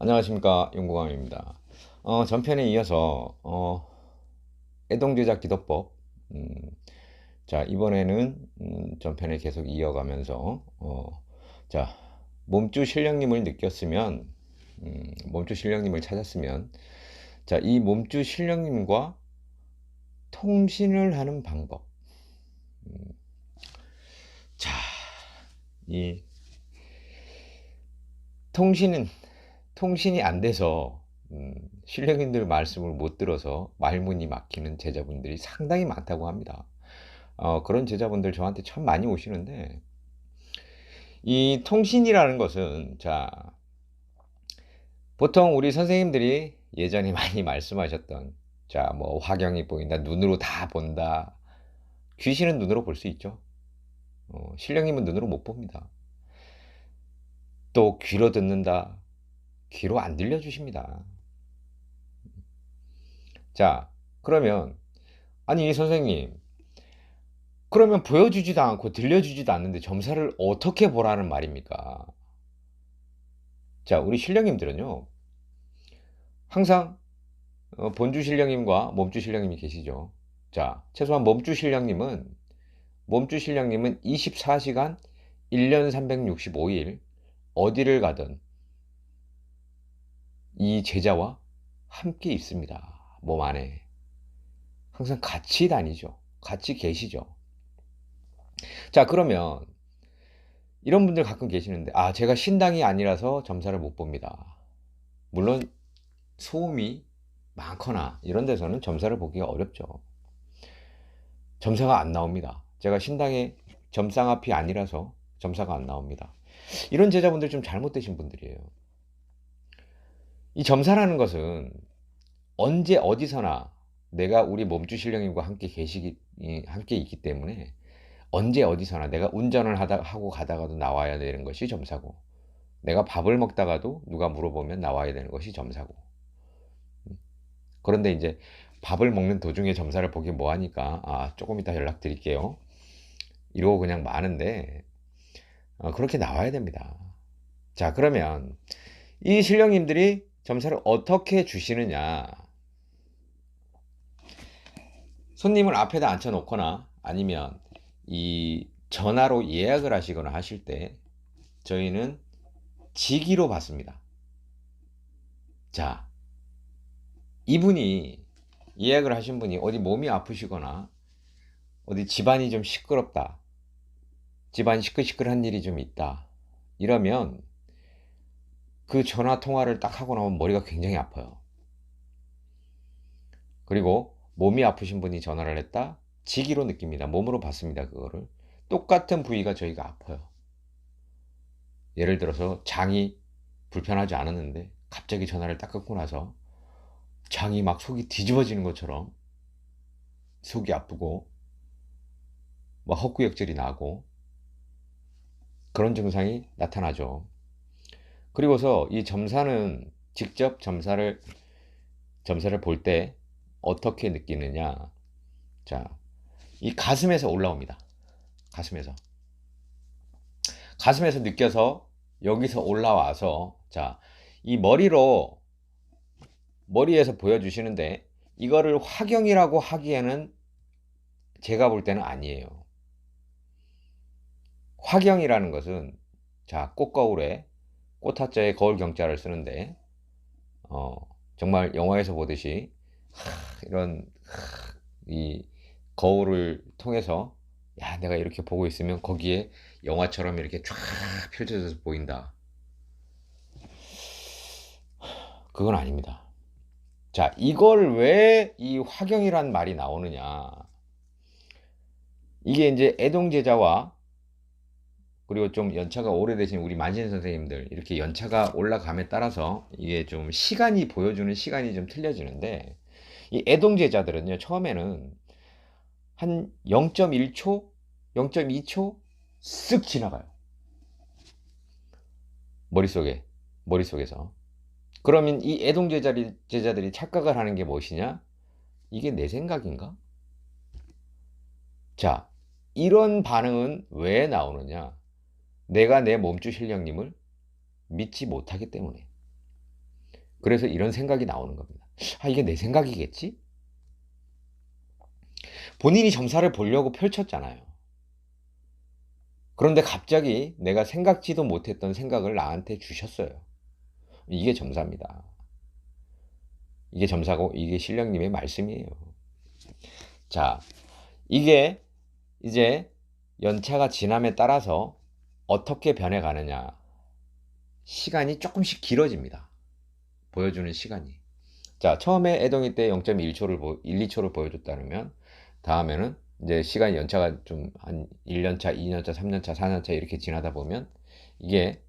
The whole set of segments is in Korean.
안녕하십니까 용구광입니다. 어, 전편에 이어서 어, 애동제작 기도법 음, 자 이번에는 음, 전편에 계속 이어가면서 어, 자 몸주 신령님을 느꼈으면 음, 몸주 신령님을 찾았으면 자 이 몸주 신령님과 통신을 하는 방법 음, 자이 통신은 통신이 안 돼서 음, 신령님들 말씀을 못 들어서 말문이 막히는 제자분들이 상당히 많다고 합니다. 어, 그런 제자분들 저한테 참 많이 오시는데 이 통신이라는 것은 자 보통 우리 선생님들이 예전에 많이 말씀하셨던 자 뭐 화경이 보인다 눈으로 다 본다 귀신은 눈으로 볼 수 있죠. 어, 신령님은 눈으로 못 봅니다. 또 귀로 듣는다 귀로 안 들려주십니다. 자, 그러면, 아니, 선생님, 그러면 보여주지도 않고 들려주지도 않는데 점사를 어떻게 보라는 말입니까? 자, 우리 신령님들은요, 항상 어, 본주 신령님과 몸주 신령님이 계시죠. 자, 최소한 몸주 신령님은, 몸주 신령님은 24시간 1년 365일 어디를 가든 이 제자와 함께 있습니다. 몸 안에. 항상 같이 다니죠. 같이 계시죠. 자, 그러면 이런 분들 가끔 계시는데, 아, 제가 신당이 아니라서 점사를 못 봅니다. 물론 소음이 많거나 이런 데서는 점사를 보기가 어렵죠. 점사가 안 나옵니다. 제가 신당의 점상 앞이 아니라서 점사가 안 나옵니다. 이런 제자분들 좀 잘못되신 분들이에요. 이 점사라는 것은 언제 어디서나 내가 우리 몸주 신령님과 함께 계시기 함께 있기 때문에 언제 어디서나 내가 운전을 하다 하고 가다가도 나와야 되는 것이 점사고 내가 밥을 먹다가도 누가 물어보면 나와야 되는 것이 점사고 음. 그런데 이제 밥을 먹는 도중에 점사를 보기 뭐하니까 아 조금 이따 연락드릴게요 이러고 그냥 마는데 어, 그렇게 나와야 됩니다 자 그러면 이 신령님들이 점사를 어떻게 주시느냐. 손님을 앞에다 앉혀 놓거나 아니면 이 전화로 예약을 하시거나 하실 때 저희는 지기로 받습니다. 자, 이분이 예약을 하신 분이 어디 몸이 아프시거나 어디 집안이 좀 시끄럽다. 집안 시끌시끌한 일이 좀 있다. 이러면 그 전화 통화를 딱 하고 나면 머리가 굉장히 아파요. 그리고 몸이 아프신 분이 전화를 했다? 지기로 느낍니다. 몸으로 받습니다. 그거를. 똑같은 부위가 저희가 아파요. 예를 들어서 장이 불편하지 않았는데 갑자기 전화를 딱 끊고 나서 장이 막 속이 뒤집어지는 것처럼 속이 아프고 막 헛구역질이 나고 그런 증상이 나타나죠. 그리고서 이 점사는 직접 점사를 점사를 볼 때 어떻게 느끼느냐? 자, 이 가슴에서 올라옵니다. 가슴에서. 가슴에서 느껴서 여기서 올라와서 자, 이 머리로 머리에서 보여주시는데 이거를 화경이라고 하기에는 제가 볼 때는 아니에요. 화경이라는 것은 자, 꽃거울에 꽃화자에 거울 경자를 쓰는데 어, 정말 영화에서 보듯이 하, 이런 하, 이 거울을 통해서 야 내가 이렇게 보고 있으면 거기에 영화처럼 이렇게 쫙 펼쳐져서 보인다. 그건 아닙니다. 자, 이걸 왜 이 화경이란 말이 나오느냐? 이게 이제 애동제자와 그리고 좀 연차가 오래되신 우리 만신 선생님들 이렇게 연차가 올라감에 따라서 이게 좀 시간이 보여주는 시간이 좀 틀려지는데 이 애동제자들은요 처음에는 한 0.1초, 0.2초 쓱 지나가요. 머릿속에 머릿속에서. 그러면 이 애동 제자리 제자들이 착각을 하는 게 무엇이냐? 이게 내 생각인가? 자, 이런 반응은 왜 나오느냐? 내가 내 몸주 신령님을 믿지 못하기 때문에. 그래서 이런 생각이 나오는 겁니다. 아, 이게 내 생각이겠지? 본인이 점사를 보려고 펼쳤잖아요. 그런데 갑자기 내가 생각지도 못했던 생각을 나한테 주셨어요. 이게 점사입니다. 이게 점사고 이게 신령님의 말씀이에요. 자, 이게 이제 연차가 지남에 따라서 어떻게 변해가느냐. 시간이 조금씩 길어집니다. 보여주는 시간이. 자, 처음에 애동이 때 0.1초를, 1, 2초를 보여줬다면, 다음에는 이제 시간이 연차가 좀 한 1년차, 2년차, 3년차, 4년차 이렇게 지나다 보면, 이게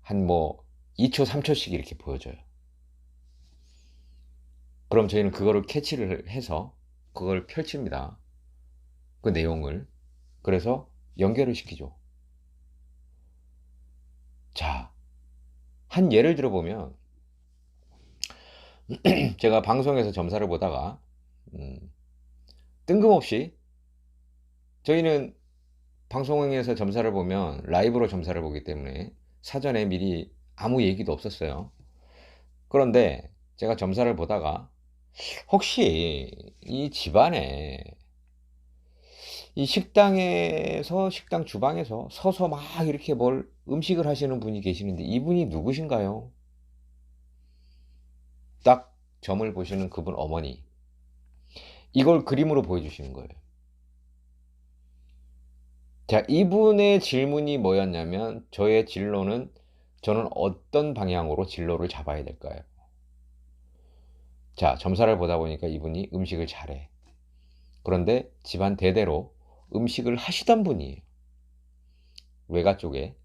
한 뭐 2초, 3초씩 이렇게 보여줘요. 그럼 저희는 그거를 캐치를 해서 그걸 펼칩니다. 그 내용을. 그래서 연결을 시키죠. 자, 한 예를 들어보면, 제가 방송에서 점사를 보다가, 음, 뜬금없이, 저희는 방송에서 점사를 보면 라이브로 점사를 보기 때문에 사전에 미리 아무 얘기도 없었어요. 그런데 제가 점사를 보다가, 혹시 이 집안에 이 식당에서 식당 주방에서 서서 막 이렇게 뭘 음식을 하시는 분이 계시는데 이분이 누구신가요? 딱 점을 보시는 그분 어머니. 이걸 그림으로 보여주시는 거예요. 자, 이분의 질문이 뭐였냐면 저의 진로는 저는 어떤 방향으로 진로를 잡아야 될까요? 자, 점사를 보다 보니까 이분이 음식을 잘해. 그런데 집안 대대로 음식을 하시던 분이에요. 외가 쪽에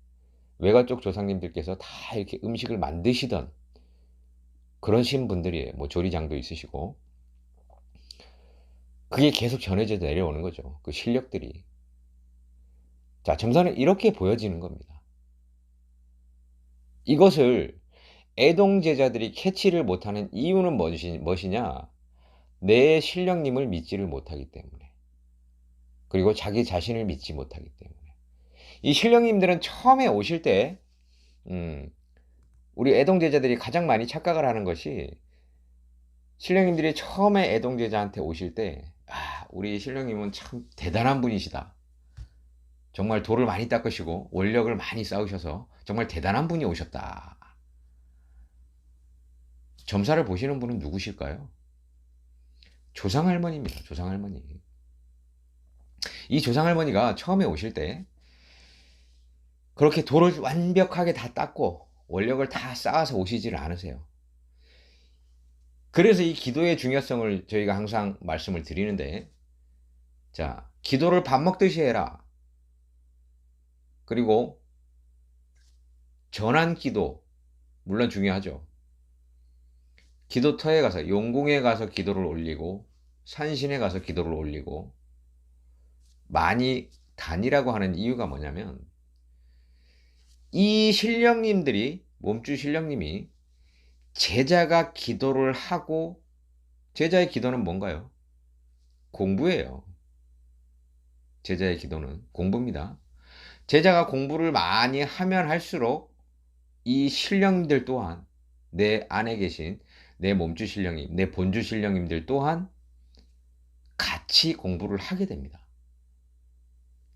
외가 쪽 조상님들께서 다 이렇게 음식을 만드시던 그런 신 분들이에요. 뭐 조리장도 있으시고 그게 계속 전해져 내려오는 거죠. 그 실력들이. 자, 점사는 이렇게 보여지는 겁니다. 이것을 애동 제자들이 캐치를 못하는 이유는 무엇이, 무엇이냐? 내 신령님을 믿지를 못하기 때문에. 그리고 자기 자신을 믿지 못하기 때문에. 이 신령님들은 처음에 오실 때, 음, 우리 애동제자들이 가장 많이 착각을 하는 것이, 신령님들이 처음에 애동제자한테 오실 때, 아, 우리 신령님은 참 대단한 분이시다. 정말 돌을 많이 닦으시고, 원력을 많이 쌓으셔서, 정말 대단한 분이 오셨다. 점사를 보시는 분은 누구실까요? 조상 할머니입니다. 조상 할머니. 이 조상 할머니가 처음에 오실 때 그렇게 돌을 완벽하게 다 닦고 원력을 다 쌓아서 오시지를 않으세요. 그래서 이 기도의 중요성을 저희가 항상 말씀을 드리는데, 자, 기도를 밥 먹듯이 해라. 그리고 전환 기도, 물론 중요하죠. 기도터에 가서, 용궁에 가서 기도를 올리고, 산신에 가서 기도를 올리고, 많이 다니라고 하는 이유가 뭐냐면 이 신령님들이 몸주 신령님이 제자가 기도를 하고 제자의 기도는 뭔가요? 공부예요. 제자의 기도는 공부입니다. 제자가 공부를 많이 하면 할수록 이 신령들 또한 내 안에 계신 내 몸주 신령님, 내 본주 신령님들 또한 같이 공부를 하게 됩니다.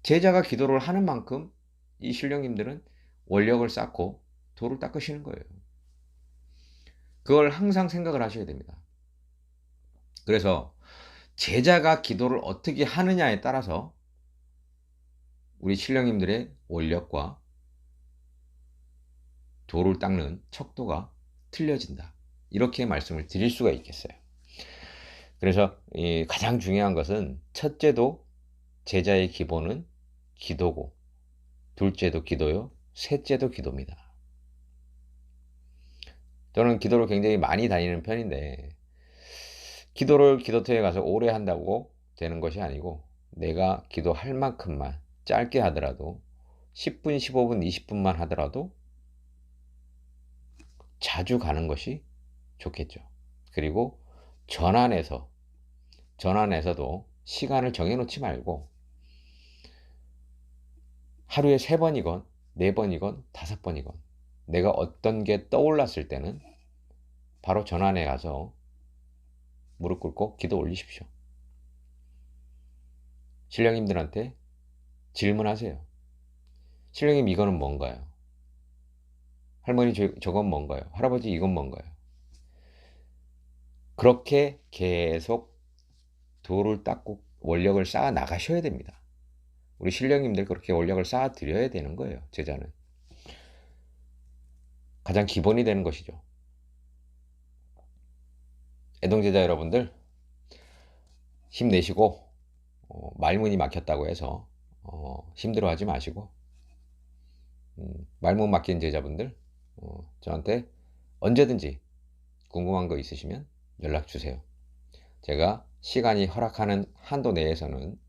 제자가 기도를 하는 만큼 이 신령님들은 원력을 쌓고 돌을 닦으시는 거예요. 그걸 항상 생각을 하셔야 됩니다. 그래서 제자가 기도를 어떻게 하느냐에 따라서 우리 신령님들의 원력과 돌을 닦는 척도가 틀려진다. 이렇게 말씀을 드릴 수가 있겠어요. 그래서 가장 중요한 것은 첫째도 제자의 기본은 기도고, 둘째도 기도요, 셋째도 기도입니다. 저는 기도를 굉장히 많이 다니는 편인데, 기도를 기도터에 가서 오래 한다고 되는 것이 아니고, 내가 기도할 만큼만 짧게 하더라도 10분, 15분, 20분만 하더라도 자주 가는 것이 좋겠죠. 그리고 전환해서 전환해서도 시간을 정해놓지 말고 하루에 세 번이건 네 번이건 다섯 번이건 내가 어떤 게 떠올랐을 때는 바로 전환해 가서 무릎 꿇고 기도 올리십시오. 신령님들한테 질문하세요. 신령님 이거는 뭔가요? 할머니 저, 저건 뭔가요? 할아버지 이건 뭔가요? 그렇게 계속 돌을 닦고 원력을 쌓아 나가셔야 됩니다. 우리 신령님들 그렇게 원력을 쌓아 드려야 되는 거예요. 제자는. 가장 기본이 되는 것이죠. 애동제자 여러분들 힘내시고 어, 말문이 막혔다고 해서 어, 힘들어하지 마시고 음, 말문 막힌 제자분들 어, 저한테 언제든지 궁금한 거 있으시면 연락 주세요. 제가 시간이 허락하는 한도 내에서는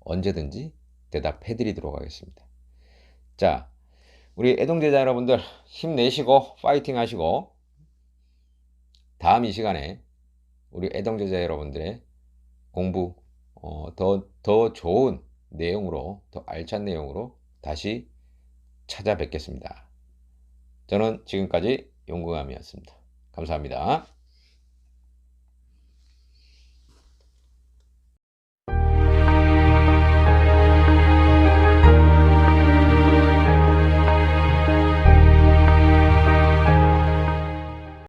언제든지 대답해 드리도록 하겠습니다. 자, 우리 애동제자 여러분들 힘내시고 파이팅 하시고 다음 이 시간에 우리 애동제자 여러분들의 공부 어, 더, 더 좋은 내용으로 더 알찬 내용으로 다시 찾아뵙겠습니다. 저는 지금까지 용궁함이었습니다. 감사합니다.